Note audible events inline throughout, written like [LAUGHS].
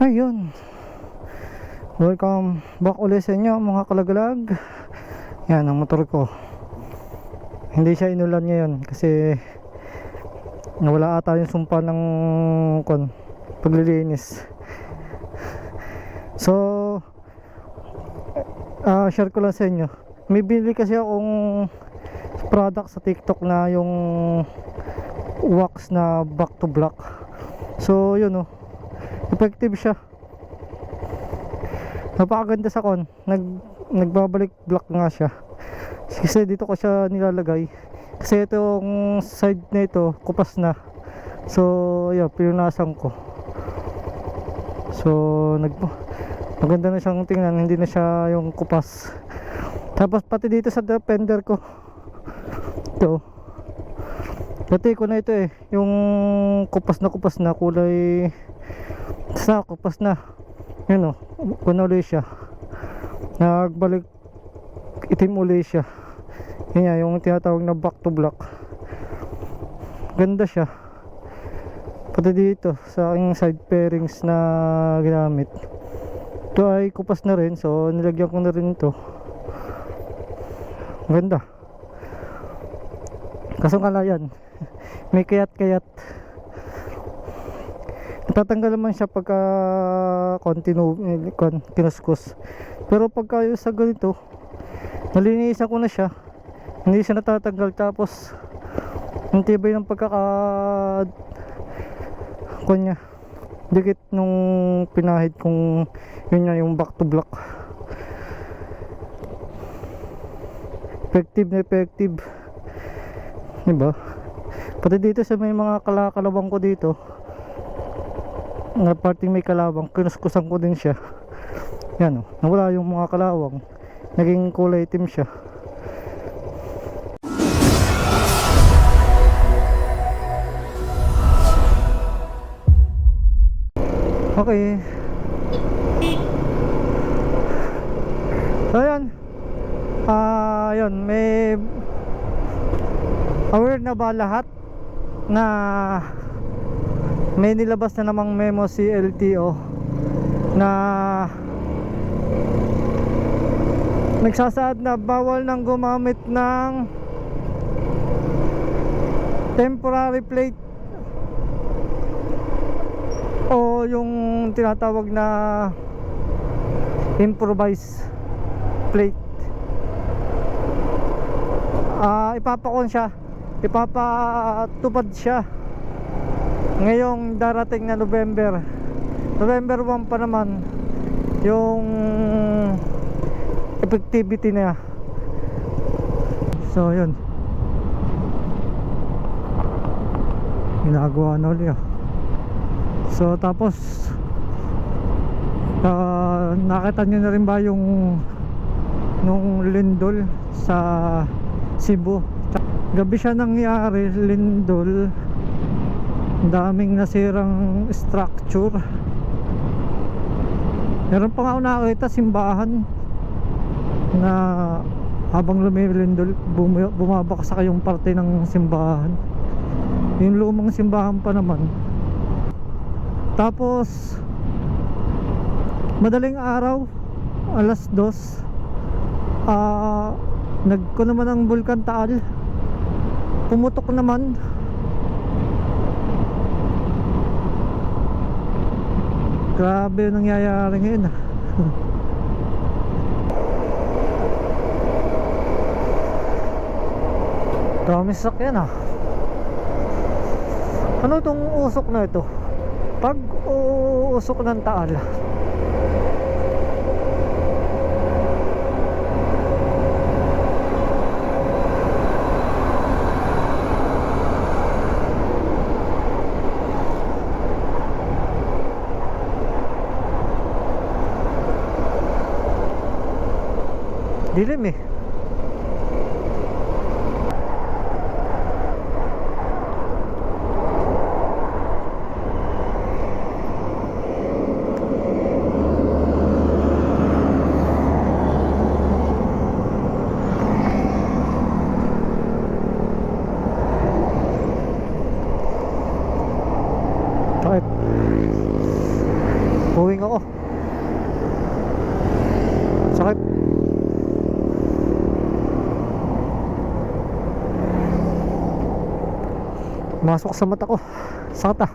Ayun. Welcome back ulit sa inyo mga kalagalag. Yan ang motor ko. Hindi siya inulan ngayon kasi nawala ata yung sumpa ng kon paglilinis. So ah share ko lang sa inyo. May bili kasi akong product sa TikTok na yung wax na back to black. So yun oh. Effective siya. Napakaganda sa kon. Nag nagbabalik black nga siya. Kasi dito ko siya nilalagay. Kasi itong side na ito, kupas na. So, yeah, pinunasan ko. So, nag maganda na siyang tingnan, hindi na siya yung kupas. Tapos pati dito sa fender ko. Ito. Pati ko na ito eh, yung kupas na kupas na kulay sa kupas na. Yun oh, kuno ulit siya. Nagbalik itim uli siya. Yun nga, yung tinatawag na back to black. Ganda siya. Pati dito sa aking side pairings na ginamit. Ito ay kupas na rin, so nilagyan ko na rin ito. Ganda. Kaso nga lang yan, [LAUGHS] may Natatanggal naman siya pagka continue, kon, kinuskus. Pero pagka yung sa ganito, nalinisan ko na siya. Hindi siya natatanggal tapos ang tibay ng pagkaka kunya dikit nung pinahid kung yun nga yung back to black effective na effective diba pati dito sa may mga kalakalabang ko dito na parting may kalawang kinuskusan ko din siya. Yan o nawala yung mga kalawang. Naging kulay itim siya. Okay. So yun. Ah, yun, may aware na ba lahat na may nilabas na namang memo si LTO na nagsasaad na bawal nang gumamit ng temporary plate o yung tinatawag na improvise plate. Ah ipapakon siya. Ipapatupad siya ngayong darating na November November 1 pa naman yung effectivity niya. So yun. Ginagawa na ulit ah So tapos uh, nakita nyo na rin ba yung nung lindol sa Cebu? Gabi siya nangyari lindol daming nasirang structure. Meron pa nga nakakita simbahan na habang lumilindol bum bumabaksak yung parte ng simbahan. Yung lumang simbahan pa naman. Tapos madaling araw alas dos ah nagko naman ang Bulkan Taal. Pumutok naman grabe yung nangyayari ngayon ah. [LAUGHS] Dami sakyan ah. Ano itong usok na ito? Pag uusok ng taal dilim eh Masok sa mata ko. Sakit ah.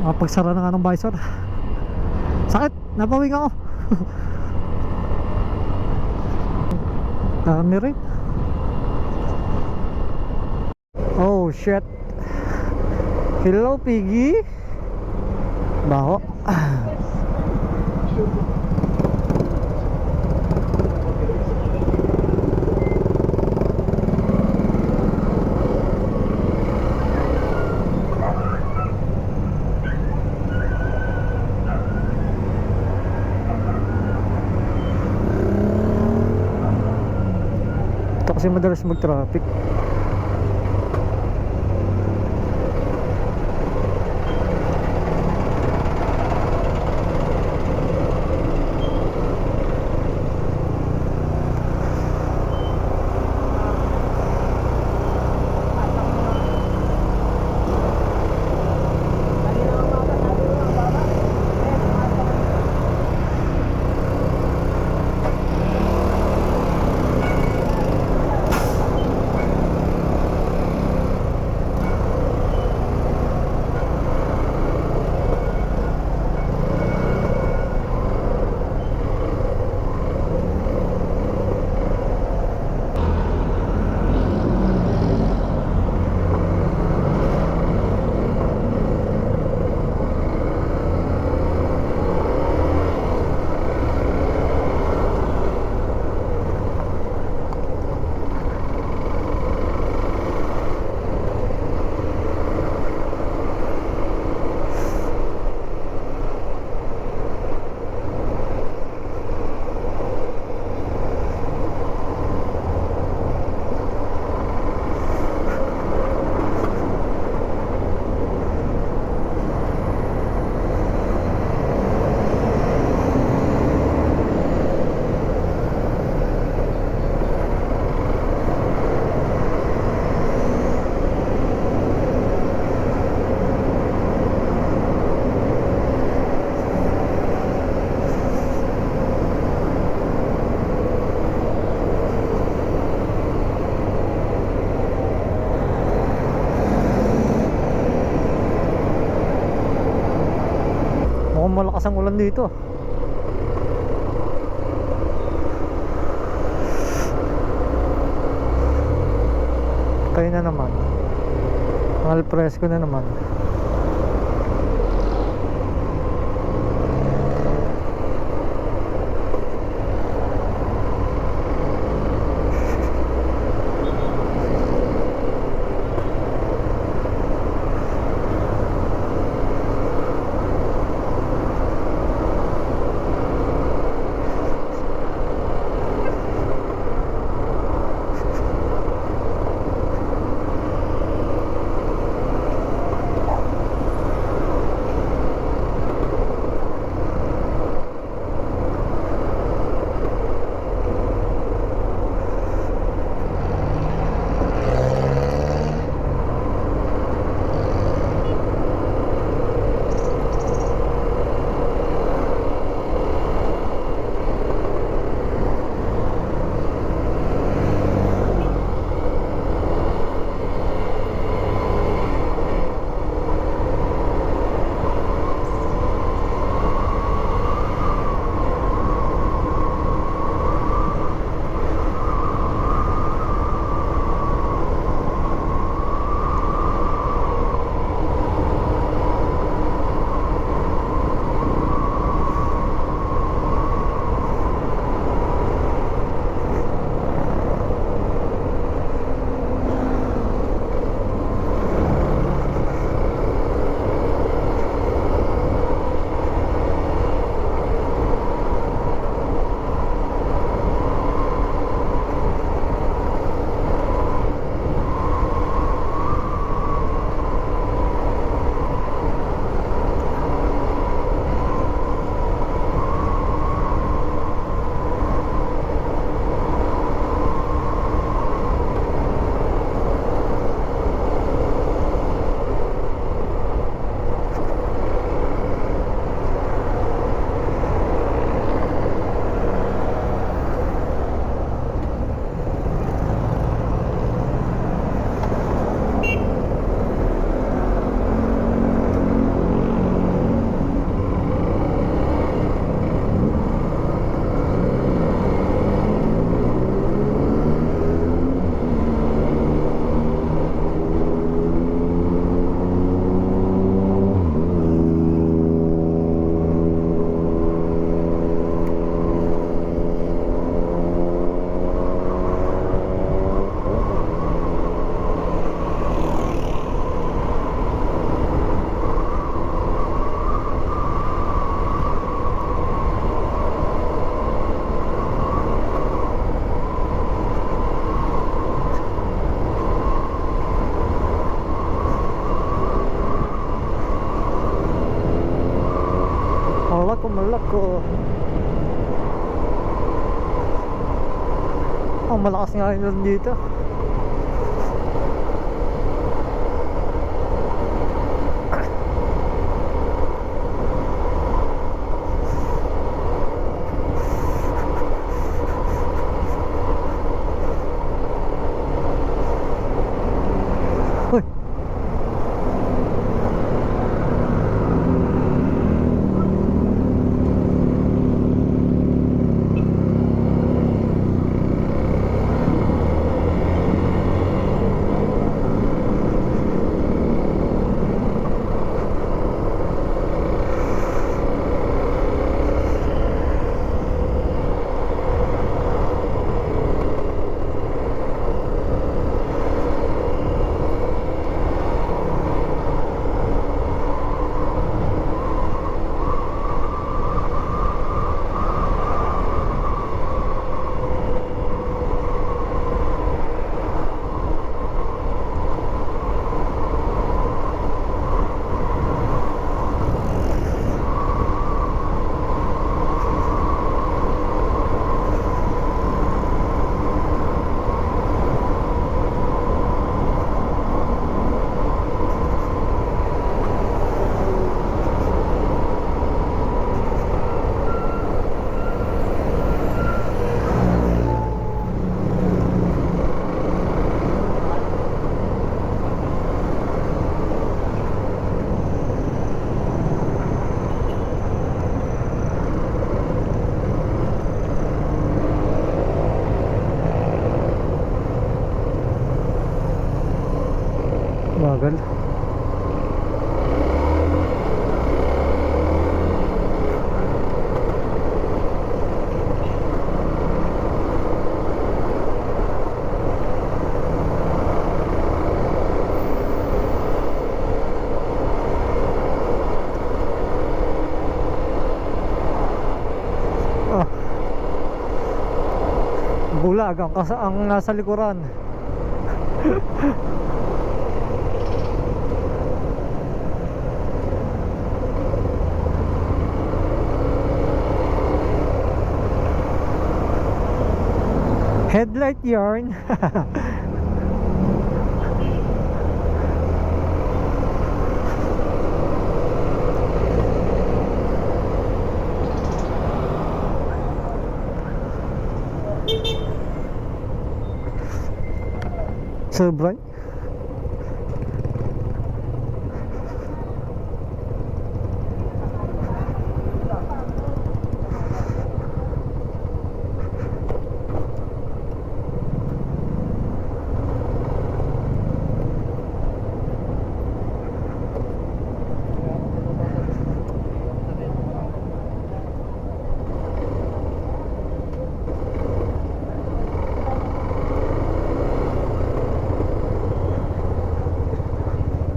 Makapagsara na nga ng visor. Sakit! Napawing ako. [LAUGHS] Dami rin. Oh shit. Hello Piggy. Baho. [LAUGHS] kasi madalas mag-traffic. Mukhang malakas ang ulan dito. Kayo na naman. Mahal presko na naman. Malakas nga yun dito. Bulag ang, ang nasa likuran. Headlight yarn. [LAUGHS] Sir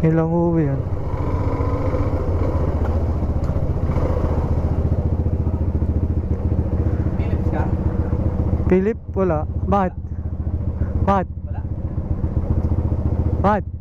Ilang uwi yan. Philips ka? Philip, wala. Bakit? Bakit? Wala. Bakit?